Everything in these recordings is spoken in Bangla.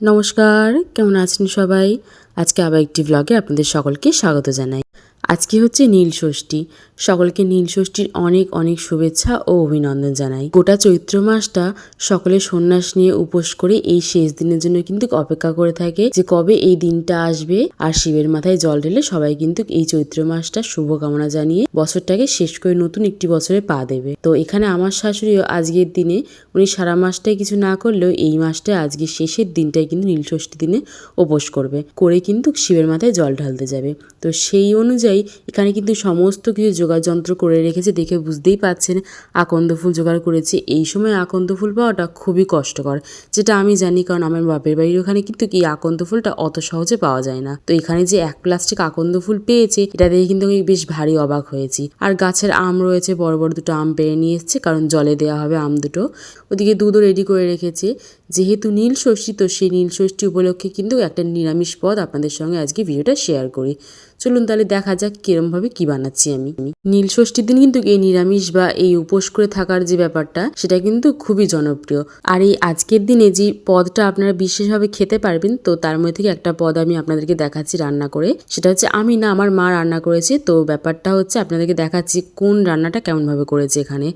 নমস্কার কেমন আছেন সবাই? আজকে আবার একটি ব্লগে আপনাদের সকলকে স্বাগত জানাই। আজকে হচ্ছে নীল ষষ্ঠী। সকলকে নীল ষষ্ঠীর অনেক অনেক শুভেচ্ছা ও অভিনন্দন জানাই। গোটা চৈত্র মাসটা সকলে সন্ন্যাস নিয়ে উপোস করে এই শেষ দিনের জন্য কিন্তু অপেক্ষা করে থাকে যে কবে এই দিনটা আসবে আর শিবের মাথায় জল ঢেলে সবাই কিন্তু এই চৈত্র মাসটা শুভকামনা জানিয়ে বছরটাকে শেষ করে নতুন একটি বছরে পা দেবে। তো এখানে আমার শাশুড়িও আজকের দিনে উনি সারা মাসটাই কিছু না করলেও এই মাসটা আজকে শেষের দিনটাই কিন্তু নীলষষ্ঠী দিনে উপোস করবে। করে কিন্তু শিবের মাথায় জল ঢালতে যাবে। তো সেই অনুযায়ী এখানে কিন্তু সমস্ত কিছু জোগাড় যন্ত্র করে রেখেছে দেখে বুঝতেই পাচ্ছেন আকন্দ ফুল জোগাড় করেছে। এই সময় আকন্দ ফুল পাওয়াটা খুবই কষ্টকর, যেটা আমি জানি কারণ আমার বাপের বাড়ির ওখানে কিন্তু এই আকন্দ ফুলটা অত সহজে পাওয়া যায় না। তো এখানে যে এক প্লাস্টিক আকন্দ ফুল পেয়েছে, এটা দেখে কিন্তু আমি বেশ ভারী অবাক হয়েছি। আর গাছের আম রয়েছে, বড় বড় দুটো আম পেরে নিয়ে এসছে, কারণ জলে দেওয়া হবে আম দুটো। ওদিকে দুধও রেডি করে রেখেছে। যেহেতু নীল ষষ্ঠী, তো সেই নীল ষষ্ঠী উপলক্ষে কিন্তু একটা নিরামিষ পদ আপনাদের সঙ্গে আজকে ভিডিওটা শেয়ার করি। চলুন তাহলে দেখা যাক কিরমভাবে কি বানাচ্ছি আমি। নীল ষষ্ঠীর দিন কিন্তু এই নিরামিষ বা এই উপোস করে থাকার যে ব্যাপারটা, সেটা কিন্তু খুবই জনপ্রিয়। আর এই আজকের দিনে যে পদটা আপনারা বিশেষভাবে খেতে পারবেন, তো তার মধ্যে থেকে একটা পদ আমি আপনাদেরকে দেখাচ্ছি রান্না করে। সেটা হচ্ছে, আমি না আমার মা রান্না করেছে, তো ব্যাপারটা হচ্ছে আপনাদেরকে দেখাচ্ছি কোন রান্নাটা কেমনভাবে করেছে এখানে।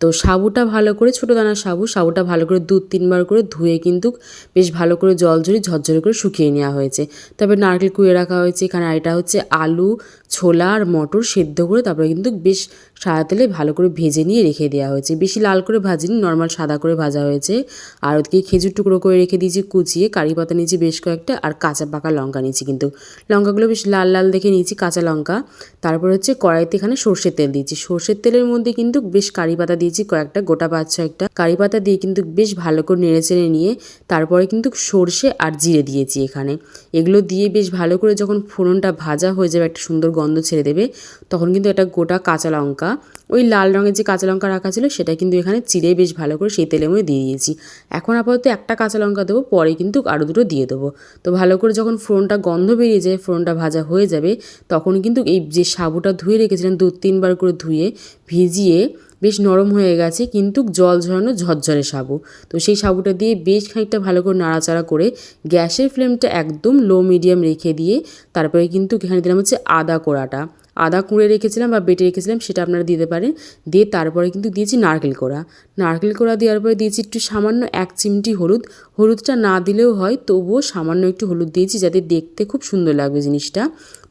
তো সাবুটা ভালো করে, ছোটো দানার সাবু, সাবুটা ভালো করে দু, তিনবার করে ধুয়ে কিন্তু বেশ ভালো করে জল ঝরিয়ে ঝরঝরে করে শুকিয়ে নেওয়া হয়েছে। তবে নারকেল কুয়ে রাখা হয়েছে, এখানে আর এটা হচ্ছে আলু, ছোলা আর মটর সেদ্ধ করে তারপরে কিন্তু বেশ সাদা তেলে ভালো করে ভেজে নিয়ে রেখে দেওয়া হয়েছে। বেশি লাল করে ভাজিনি নর্মাল সাদা করে ভাজা হয়েছে। আর ওদিকে খেজুর টুকরো করে রেখে দিয়েছি, কুচিয়ে কারি পাতা নিয়েছি বেশ কয়েকটা আর কাঁচা পাকা লঙ্কা নিয়েছি কিন্তু। লঙ্কাগুলো বেশ লাল লাল দেখে নিয়েছি, কাঁচা লঙ্কা। তারপর হচ্ছে কড়াইতে এখানে সর্ষের তেল দিয়েছি। সর্ষের তেলের মধ্যে কিন্তু বেশ কারি পাতা দিয়েছি, কয়েকটা, গোটা পাঁচ, ছয়টা। কারি পাতা দিয়ে কিন্তু বেশ ভালো করে নেড়ে চেড়ে নিয়ে তারপরে কিন্তু সর্ষে আর জিরে দিয়েছি এখানে। এগুলো দিয়ে বেশ ভালো করে যখন ফোড়নটা ভাজা হয়ে যাবে একটা সুন্দর গন্ধ ছেড়ে দেবে। তখন কিন্তু এটা গোটা কাঁচা লঙ্কা ওই লাল রঙের যে কাঁচা লঙ্কা রাখা ছিল সেটা কিন্তু এখানে চিড়ে বেশ ভালো করে সেই তেলের মধ্যে দিয়ে দিয়েছি। এখন আপাতত একটা কাঁচা লঙ্কা দেবো, পরে কিন্তু আরও দুটো দিয়ে দেবো। তো ভালো করে যখন ফোড়নটা গন্ধ বেরিয়ে যায়, ফোড়নটা ভাজা হয়ে যাবে, তখন কিন্তু এই যে সাবুটা ধুয়ে রেখেছিলাম, দু তিনবার করে ধুয়ে ভিজিয়ে বেশ নরম হয়ে গেছে, কিন্তু জল ঝরানো ঝরঝরে সাবু। তো সেই সাবুটা দিয়ে বেশ খানিকটা ভালো করে নাড়াচাড়া করে গ্যাসের ফ্লেমটা একদম লো মিডিয়াম রেখে দিয়ে তারপরে কিন্তু এখানে দিলাম হচ্ছে আদা কোড়াটা। আদা কুঁড়ে রেখেছিলাম বা বেটে রেখেছিলাম, সেটা আপনারা দিতে পারেন। দিয়ে তারপরে কিন্তু দিয়েছি নারকেল কোড়া। নারকেল কোড়া দেওয়ার পরে দিয়েছি একটু সামান্য এক চিমটি হলুদ। হলুদটা না দিলেও হয়, তবুও সামান্য একটু হলুদ দিয়েছি যাতে দেখতে খুব সুন্দর লাগবে জিনিসটা।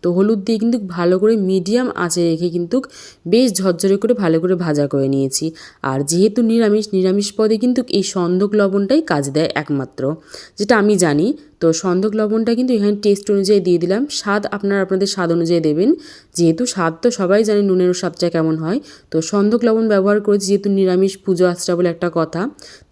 তো হলুদ দিয়ে কিন্তু ভালো করে মিডিয়াম আঁচে রেখে কিন্তু বেশ ঝরঝরে করে ভালো করে ভাজা করে নিয়েছি। আর যেহেতু নিরামিষ নিরামিষ পদে কিন্তু এই সন্দক লবণটাই কাজ দেয় একমাত্র। যেটা আমি জানি তো সন্দক লবণটা কিন্তু এখানে টেস্ট অনুযায়ী দিয়ে দিলাম। স্বাদ আপনারা আপনাদের স্বাদ অনুযায়ী দেবেন। যেহেতু স্বাদ তো সবাই জানে নুনের স্বাদটা কেমন হয়। তো সন্দক লবণ ব্যবহার করেছি যেহেতু নিরামিষ পুজো আসটা বলে একটা কথা।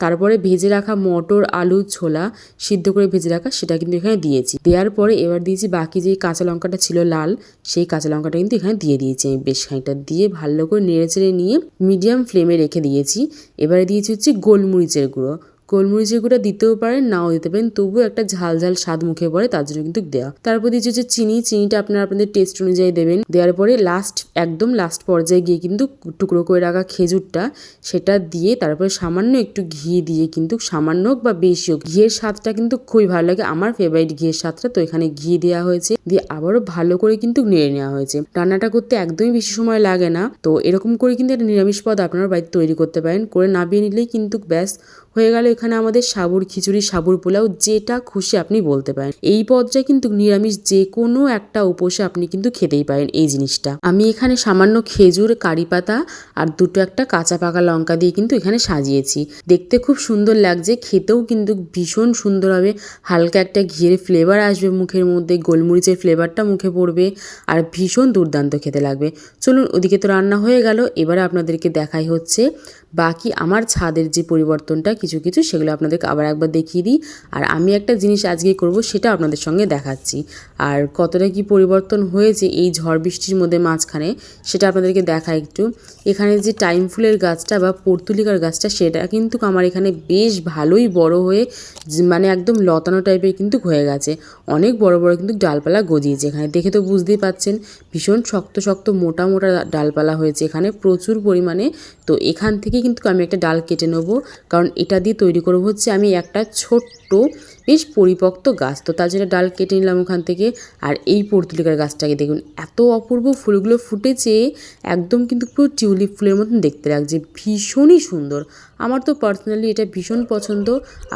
তারপরে ভেজে রাখা মটর, আলু, ছোলা সিদ্ধ করে ভেজে রাখা সেটা কিন্তু এখানে দিয়েছি। দেওয়ার পরে এবার দিয়েছি বাকি যে কাঁচা লঙ্কাটা ছিল লাল, সেই কাঁচা লঙ্কাটা কিন্তু এখানে দিয়ে দিয়েছি আমি বেশ খানিকটা। দিয়ে ভালো করে নেড়ে চেড়ে নিয়ে মিডিয়াম ফ্লেমে রেখে দিয়েছি। এবারে দিয়েছি হচ্ছে গোলমরিচের গুঁড়ো। গোলমরিচের গুঁড়া দিতেও পারেন, নাও দিতে পারেন, তবুও একটা ঝাল ঝাল স্বাদ মুখে পড়ে, তার জন্য কিন্তু দেওয়া তারপর দিচ্ছি হচ্ছে চিনি, চিনিটা আপনারা আপনাদের টেস্ট অনুযায়ী দেবেন। দেওয়ার পরে লাস্ট একদম লাস্ট পর্যায়ে গিয়ে কিন্তু টুকরো করে রাখা খেজুরটা, সেটা দিয়ে তারপরে সামান্য একটু ঘি দিয়ে কিন্তু সামান্য হোক বা বেশি হোক, ঘিয়ের স্বাদটা কিন্তু খুবই ভালো লাগে। আমার ফেভারিট ঘিয়ের স্বাদটা, তো এখানে ঘি দেওয়া হয়েছে। দিয়ে আবারও ভালো করে কিন্তু নেড়ে নেওয়া হয়েছে। রান্নাটা করতে একদমই বেশি সময় লাগে না, তো এরকম করে কিন্তু একটা নিরামিষ পদ আপনারা বাড়িতে তৈরি করতে পারেন। করে নামিয়ে নিলেই কিন্তু ব্যাস, হয়ে গেল এখানে আমাদের সাবুর খিচুড়ি, সাবুর পোলাও যেটা খুশি আপনি বলতে পারেন। এই পদটা কিন্তু নিরামিষ যে কোনো একটা উপসে আপনি কিন্তু খেতেই পারেন এই জিনিসটা। আমি এখানে সামান্য খেজুর কারি পাতা আর দুটো একটা কাঁচা পাকা লঙ্কা দিয়ে কিন্তু এখানে সাজিয়েছি। দেখতে খুব সুন্দর লাগছে, খেতেও কিন্তু ভীষণ সুন্দর হবে। হালকা একটা ঘিয়ের ফ্লেভার আসবে মুখের মধ্যে, গোলমরিচের ফ্লেভারটা মুখে পড়বে আর ভীষণ দুর্দান্ত খেতে লাগবে। চলুন ওদিকে তো রান্না হয়ে গেল, এবারে আপনাদেরকে দেখাই হচ্ছে বাকি আমার ছাদের যে পরিবর্তনটা কিছু কিছু সেগুলো আপনাদেরকে আবার একবার দেখিয়ে দিই। আর আমি একটা জিনিস আজকে করব সেটা আপনাদের সঙ্গে দেখাচ্ছি। আর কতটা কি পরিবর্তন হয়েছে এই ঝড় বৃষ্টির মধ্যে মাঝখানে, সেটা আপনাদেরকে দেখা একটু। এখানে যে টাইম ফুলের গাছটা বা পর্তুলিকার গাছটা, সেটা কিন্তু আমার এখানে বেশ ভালোই বড় হয়ে মানে একদম লতানো টাইপের কিন্তু হয়ে গেছে। অনেক বড় বড় কিন্তু ডালপালা গজিয়েছে এখানে। দেখে তো বুঝতেই পাচ্ছেন, ভীষণ শক্ত শক্ত মোটা মোটা ডালপালা হয়েছে এখানে প্রচুর পরিমাণে। তো এখান থেকে কিন্তু আমি একটা ডাল কেটে নেব, কারণ এটা দিয়ে তৈরি করব হচ্ছে আমি একটা ছোট্ট বেশ পরিপক্ত গাছ। তো তার জন্য ডাল কেটে নিলাম ওখান থেকে। আর এই পর্তুলিকার গাছটাকে দেখুন, এত অপূর্ব ফুলগুলো ফুটেছে, একদম কিন্তু পুরো টিউলিপ ফুলের মতন দেখতে লাগছে। ভীষণই সুন্দর। আমার তো পার্সোনালি এটা ভীষণ পছন্দ।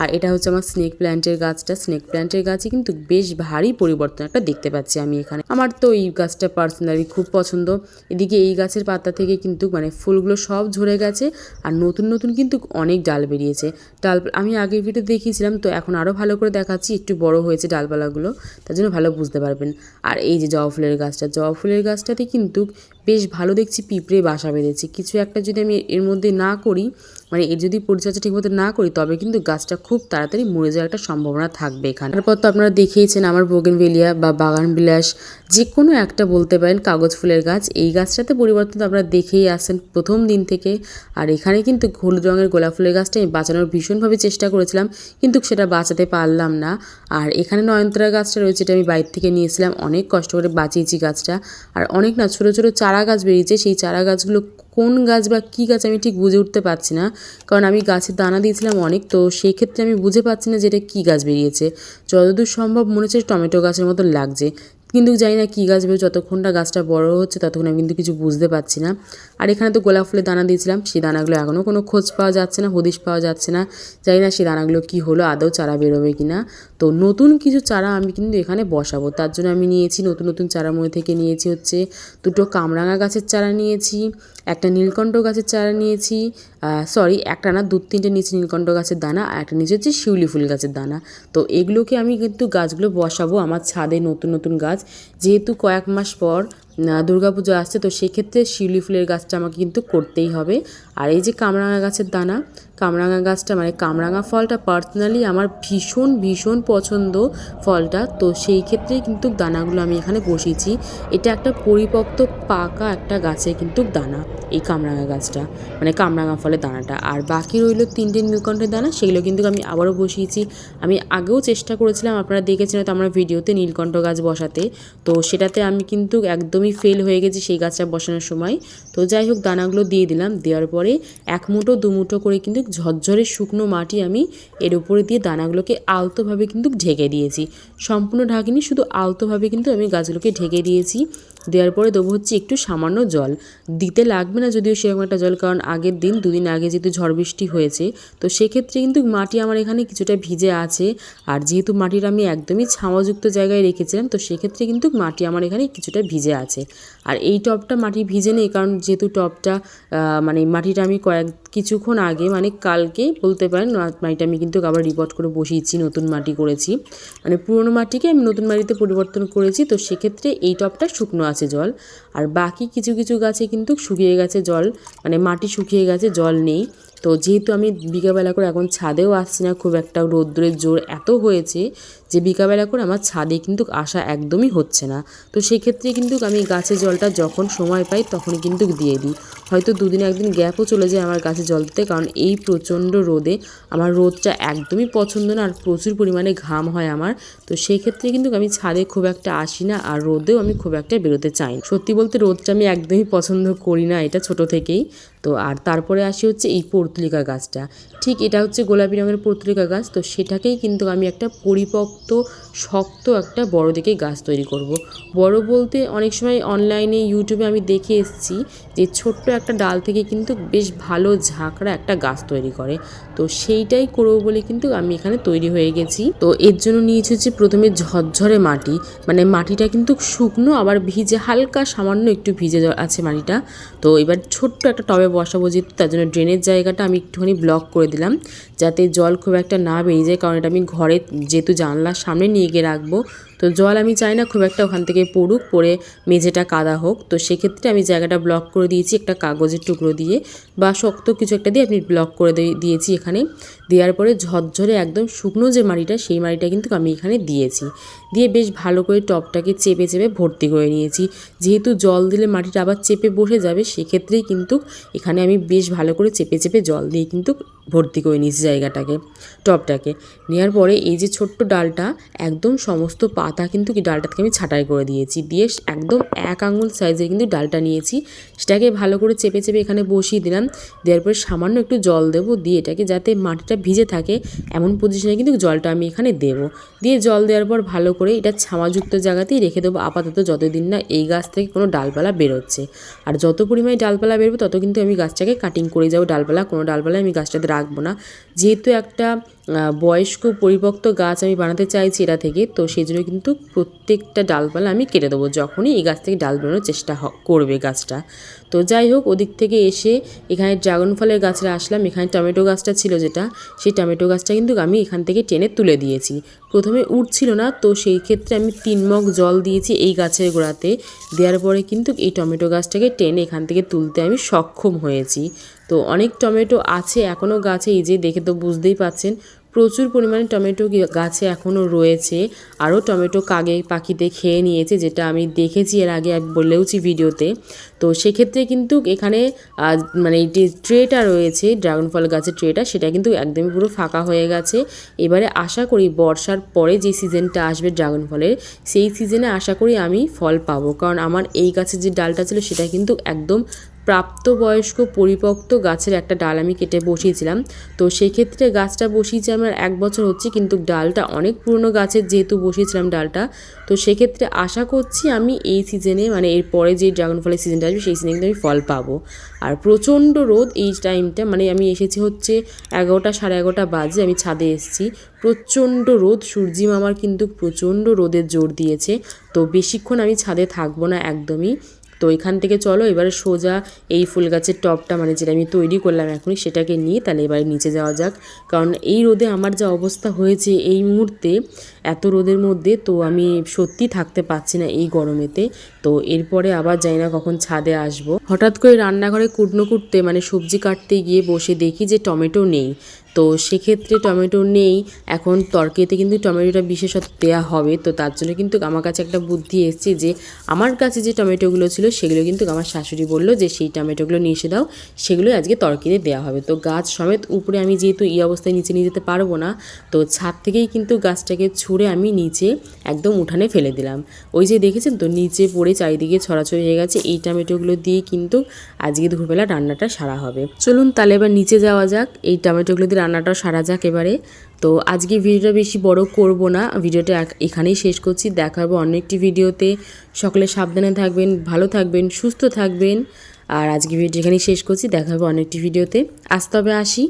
আর এটা হচ্ছে আমার স্নেক প্ল্যান্টের গাছটা। স্নেক প্ল্যান্টের গাছে কিন্তু বেশ ভারী পরিবর্তন একটা দেখতে পাচ্ছি আমি এখানে। আমার তো এই গাছটা পার্সোনালি খুব পছন্দ। এদিকে এই গাছের পাতা থেকে কিন্তু মানে ফুলগুলো সব ঝরে গেছে। আর নতুন নতুন কিন্তু অনেক ডাল বেরিয়েছে। ডাল, আমি আগের ভিডিও দেখিয়েছিলাম, তো এখন আরও ভালো করে দেখাচ্ছি, একটু বড় হয়েছে ডালপালাগুলো, তার জন্য ভালো বুঝতে পারবেন। আর এই যে জবা ফুলের গাছটা, জবা ফুলের গাছটাতে কিন্তু বেশ ভালো দেখছি পিঁপড়ে বাসা বেঁধেছে। কিছু একটা যদি আমি এর মধ্যে না করি মানে এর যদি পরিচর্যা ঠিকমতো না করি, তবে কিন্তু গাছটা খুব তাড়াতাড়ি মরে যাওয়ার একটা সম্ভাবনা থাকবে এখানে। তারপর তো আপনারা দেখিয়েছেন আমার বোগেনভেলিয়া বা বাগান বিলাস যে কোনো একটা বলতে পারেন কাগজ ফুলের গাছ, এই গাছটাতে পরিবর্তন তো আপনারা দেখেই আসেন প্রথম দিন থেকে। আর এখানে কিন্তু হলুদ রঙের গোলাপ ফুলের গাছটা আমি বাঁচানোর ভীষণভাবে চেষ্টা করেছিলাম, কিন্তু সেটা বাঁচাতে পারলাম না। আর এখানে নয়নতারা গাছটা রয়েছে, এটা আমি বাইর থেকে নিয়েছিলাম, অনেক কষ্ট করে বাঁচিয়েছি গাছটা। আর অনেক না, ছোটো ছোটো চারা গাছ বেরিয়েছে, সেই চারা গাছগুলো কোন গাছ বা কী গাছ আমি ঠিক বুঝে উঠতে পারছি না। কারণ আমি গাছের দানা দিয়েছিলাম অনেক, তো সেই ক্ষেত্রে আমি বুঝে পাচ্ছি না যে এটা কী গাছ বেরিয়েছে। যতদূর সম্ভব মনে হচ্ছে টমেটো গাছের মতো লাগছে। কিন্তু জানি না কী গাছ বেরো যতক্ষণটা গাছটা বড় হচ্ছে ততক্ষণ আমি কিন্তু কিছু বুঝতে পারছি না। আর এখানে তো গোলাপ ফুলের দানা দিয়েছিলাম, সেই দানাগুলো এখনও কোনো খোঁজ পাওয়া যাচ্ছে না, হদিশ পাওয়া যাচ্ছে না। জানি না সেই দানাগুলো কী হলো, আদৌ চারা বেরোবে কি না তো নতুন কিছু চারা আমি কিন্তু এখানে বসাবো। তার জন্য আমি নিয়েছি নতুন নতুন চারার মধ্যে থেকে নিয়েছি হচ্ছে দুটো কামরাঙা গাছের চারা নিয়েছি, একটা নীলকণ্ঠ গাছের চারা নিয়েছি সরি একটা না দু, তিনটে নিচে নীলকণ্ঠ গাছের দানা আর একটা নিচে হচ্ছে শিউলি ফুল গাছের দানা। তো এগুলোকে আমি কিন্তু গাছগুলো বসাবো আমার ছাদে নতুন নতুন গাছ। যেহেতু কয়েক মাস পর দুর্গাপুজো আসছে, তো সেক্ষেত্রে শিউলি ফুলের গাছটা আমাকে কিন্তু করতেই হবে। আর এই যে কামরাঙা গাছের দানা কামরাঙা গাছটা মানে কামরাঙা ফলটা পার্সোনালি আমার ভীষণ ভীষণ পছন্দ ফলটা। তো সেই ক্ষেত্রে কিন্তু দানাগুলো আমি এখানে বসিয়েছি। এটা একটা পরিপক্ত পাকা একটা গাছের কিন্তু দানা, এই কামরাঙা গাছটা মানে কামরাঙা ফলের দানাটা। আর বাকি রইল তিনটে নীলকণ্ঠের দানা, সেগুলো কিন্তু আমি আবারও বসিয়েছি। আমি আগেও চেষ্টা করেছিলাম, আপনারা দেখেছেন হয়তো আমার ভিডিওতে নীলকণ্ঠ গাছ বসাতে। তো সেটাতে আমি কিন্তু একদমই ফেল হয়ে গেছি সেই গাছটা বসানোর সময়। তো যাই হোক, দানাগুলো দিয়ে দিলাম। দেওয়ার পরে এক মুঠো, দু মুঠো করে কিন্তু ঝরঝরে শুকনো মাটি আমি এর উপরে দিয়ে দানাগুলোকে আলতোভাবে কিন্তু ঢেকে দিয়েছি। সম্পূর্ণ ঢাকিনি, শুধু আলতোভাবে কিন্তু আমি গাছগুলোকে ঢেকে দিয়েছি। দেওয়ার পরে দেবো হচ্ছে একটু সামান্য জল। দিতে লাগবে না যদিও সেরকম একটা জল, কারণ আগের দিন, দুদিন আগে যেহেতু ঝড় বৃষ্টি হয়েছে, তো সেক্ষেত্রে কিন্তু মাটি আমার এখানে কিছুটা ভিজে আছে। আর যেহেতু মাটির আমি একদমই ছাওয়াযুক্ত জায়গায় রেখেছিলাম, তো সেক্ষেত্রে কিন্তু মাটি আমার এখানে কিছুটা ভিজে আছে। আর এই টবটা মাটি ভিজে নেই, কারণ যেহেতু টবটা মানে মাটিটা আমি কয়েক, কিছুক্ষণ আগে মানে কালকে বলতে পারেন মাটিটা আমি কিন্তু আবার রিপোর্ট করে বসিয়েছি, নতুন মাটি করেছি। মানে পুরনো মাটিকে আমি নতুন মাটিতে পরিবর্তন করেছি, তো সেক্ষেত্রে এই টবটা শুকনো আছে জল। আর বাকি কিছু কিছু গাছে কিন্তু শুকিয়ে গেছে জল। মানে মাটি শুকিয়ে গেছে, জল নেই। তো যেহেতু আমি বিকাবেলা করে এখন ছাদেও আসছি না, খুব একটা রৌদ্রের জোর এত হয়েছে যে বিকাবেলা করে আমার ছাদে কিন্তু আসা একদমই হচ্ছে না। তো সেক্ষেত্রে কিন্তু আমি গাছে জলটা যখন সময় পাই তখন কিন্তু দিয়ে দিই। হয়তো দুদিন একদিন গ্যাপও চলে যায় আমার গাছে জল দিতে, কারণ এই প্রচণ্ড রোদে আমার রোদটা একদমই পছন্দ না আর প্রচুর পরিমাণে ঘাম হয় আমার। তো সেক্ষেত্রে কিন্তু আমি ছাদে খুব একটা আসি না আর রোদেও আমি খুব একটা বেরোতে চাই সত্যি বলতে রোদটা আমি একদমই পছন্দ করি না এটা ছোট থেকেই। তো আর তারপরে আসি হচ্ছে এই পর্তুলিকা গাছটা। ঠিক এটা হচ্ছে গোলাপি রঙের পর্তুলিকা গাছ, তো সেটাকেই কিন্তু আমি একটা পরিপক্ত, শক্ত একটা বড় দেখে গাছ তৈরি করব। বড় বলতে অনেক সময় অনলাইনে ইউটিউবে আমি দেখে এসেছি যে ছোট্ট একটা ডাল থেকে কিন্তু বেশ ভালো ঝাঁকড়া একটা গাছ তৈরি করে। তো সেইটাই করব বলে কিন্তু আমি এখানে তৈরি হয়ে গেছি। তো এর জন্য নিয়েছি হচ্ছে প্রথমে ঝরঝরে মাটি। মানে মাটিটা কিন্তু শুকনো, আবার ভিজে হালকা সামান্য একটু ভিজে আছে মাটিটা। তো এবার ছোট্ট একটা টবে বসাবো যেহেতু, তার জন্য ড্রেনের জায়গাটা আমি একটুখানি ব্লক করে দিলাম, যাতে জল খুব একটা না বেরিয়ে যায়, কারণ এটা আমি ঘরে যেহেতু জানলার সামনে নিয়ে গিয়ে রাখব তো জল আমি চাই না, খুব একটা ওখান থেকে পড়ুক, পড়ে মেঝেটা কাদা হোক। তো সেক্ষেত্রে আমি জায়গাটা ব্লক করে দিয়েছি, একটা কাগজের টুকরো দিয়ে বা শক্ত কিছু একটা দিয়ে আমি ব্লক করে দিয়েছি এখানে। দেওয়ার পরে ঝরঝরে একদম শুকনো যে মাটিটা সেই মাটিটা কিন্তু আমি এখানে দিয়েছি। দিয়ে বেশ ভালো করে টপটাকে চেপে চেপে ভর্তি করে নিয়েছি। যেহেতু জল দিলে মাটিটা আবার চেপে বসে যাবে, সেক্ষেত্রেই কিন্তু এখানে আমি বেশ ভালো করে চেপে চেপে জল দিয়ে কিন্তু ভর্তি করে নিয়েছি জায়গাটাকে, টপটাকে। নেওয়ার পরে এই যে ছোট্ট ডালটা, একদম সমস্ত পাতা কিন্তু কি ডালটা থেকে আমি ছাঁটাই করে দিয়েছি। দিয়ে একদম এক আঙুল সাইজের কিন্তু ডালটা নিয়েছি। সেটাকে ভালো করে চেপে চেপে এখানে বসিয়ে দিলাম। দেওয়ার পরে সামান্য একটু জল দেবো। দিয়ে এটাকে যাতে মাটিটা ভিজে থাকে, এমন পজিশনে কিন্তু জলটা আমি এখানে দেবো। দিয়ে জল দেওয়ার পর ভালো করে এটা ছামাযুক্ত জায়গাতেই রেখে দেবো। আপাতত যতদিন না এই গাছ থেকে কোনো ডালপালা বেরোচ্ছে। আর যত পরিমাণে ডালপালা বেরোবে, তত কিন্তু আমি গাছটাকে কাটিং করে যাব। ডালপালা, কোনো ডালপালা আমি গাছটাতে রাখব না। যেহেতু একটা বয়স্ক পরিপক্ত গাছ আমি বানাতে চাইছি এটা থেকে, তো সেই জন্য কিন্তু প্রত্যেকটা ডালপালা আমি কেটে দেবো, যখনই এই গাছ থেকে ডাল বেরোনোর চেষ্টা করবে গাছটা। তো যাই হোক, ওদিক থেকে এসে এখানে ড্রাগন ফলের গাছটা আসলাম, এখানে টমেটো গাছটা ছিল যেটা, সেই টমেটো গাছটা কিন্তু আমি এখান থেকে টেনে তুলে দিয়েছি। প্রথমে উঠছিল না, তো সেই ক্ষেত্রে আমি তিন মগ জল দিয়েছি এই গাছের গোড়াতে, দেওয়ার পরে কিন্তু এই টমেটো গাছটাকে টেনে এখান থেকে তুলতে আমি সক্ষম হয়েছি। তো অনেক টমেটো আছে এখনও গাছে, এই যে দেখে তো বুঝতেই পাচ্ছেন প্রচুর পরিমাণে টমেটো গাছে এখনও রয়েছে। আরও টমেটো কাগে পাখিতে খেয়ে নিয়েছে, যেটা আমি দেখেছি এর আগে বলেওছি ভিডিওতে। তো সেক্ষেত্রে কিন্তু এখানে মানে যে ট্রেটা রয়েছে ড্রাগন ফল গাছের ট্রেটা, সেটা কিন্তু একদমই পুরো ফাঁকা হয়ে গেছে। এবারে আশা করি বর্ষার পরে যে সিজনটা আসবে ড্রাগন ফলের সেই সিজনে আশা করি আমি ফল পাবো। কারণ আমার এই গাছের যে ডালটা ছিল, সেটা কিন্তু একদম প্রাপ্তবয়স্ক পরিপক্ত গাছের একটা ডাল আমি কেটে বসিয়েছিলাম। তো সেক্ষেত্রে গাছটা বসিয়েছি আমার এক বছর হচ্ছে, কিন্তু ডালটা অনেক পুরনো গাছের যেহেতু বসিয়েছিলাম ডালটা। তো সেক্ষেত্রে আশা করছি আমি এই সিজনে মানে এর পরে যে ড্রাগন ফলের সিজনটা আসবে, সেই সিজনে কিন্তু আমি ফল পাবো। আর প্রচণ্ড রোদ এই টাইমটা মানে আমি এসেছি হচ্ছে এগারোটা সাড়ে এগারোটা বাজে, আমি ছাদে এসেছি। প্রচণ্ড রোদ, সূর্যি মামার কিন্তু প্রচণ্ড রোদের জোর দিয়েছে। তো বেশিক্ষণ আমি ছাদে থাকব না একদমই। তো এখান থেকে চলো, এবারে সোজা এই ফুল গাছের টপটা মানে যেটা আমি তৈরি করলাম এখনই, সেটাকে নিয়ে তাহলে এবারে নিচে যাওয়া যাক। কারণ এই রোদে আমার যা অবস্থা হয়েছে এই মুহূর্তে এত রোদের মধ্যে তো আমি সত্যি থাকতে পারছি না এই গরমেতে। তো এরপরে আবার যাই না কখন ছাদে আসব। হঠাৎ করে রান্নাঘরে কুটনো কুটতে মানে সবজি কাটতে গিয়ে বসে দেখি যে টমেটো নেই। তো সেক্ষেত্রে টমেটো নেই, এখন তরকারিতে কিন্তু টমেটোটা বিশেষত দেওয়া হবে। তো তার জন্য কিন্তু আমার কাছে একটা বুদ্ধি এসছে যে আমার কাছে যে টমেটোগুলো ছিল সেগুলো কিন্তু আমার শাশুড়ি বলল যে সেই টমেটোগুলো নিয়ে এসে দাও, সেগুলোই আজকে তরকারিতে দেওয়া হবে। তো গাছ সমেত উপরে আমি যেহেতু এই অবস্থায় নিচে নিয়ে যেতে পারব না, তো ছাদ থেকেই কিন্তু গাছটাকে ছুঁড়ে আমি নিচে একদম উঠানে ফেলে দিলাম। ওই যে দেখেছেন তো, নিচে পড়ে চারিদিকে ছড়াছড়ি হয়ে গেছে, এই টমেটোগুলো দিয়ে কিন্তু আজকে দুপুরবেলা রান্নাটা সারা হবে। চলুন তাহলে এবার নিচে যাওয়া যাক, এই টমেটোগুলো দিয়ে রান্নাটা সারা যাক এবারে। তো আজকে ভিডিওটা বেশি বড় করব না, ভিডিওটা এখানেই শেষ করছি, দেখা হবে অন্য একটি ভিডিওতে। সকলে সাবধানে থাকবেন, ভালো থাকবেন, সুস্থ থাকবেন। আর আজকে ভিডিও এখানেই শেষ করছি, দেখা হবে অন্য একটি ভিডিওতে। আজ হবে আসি।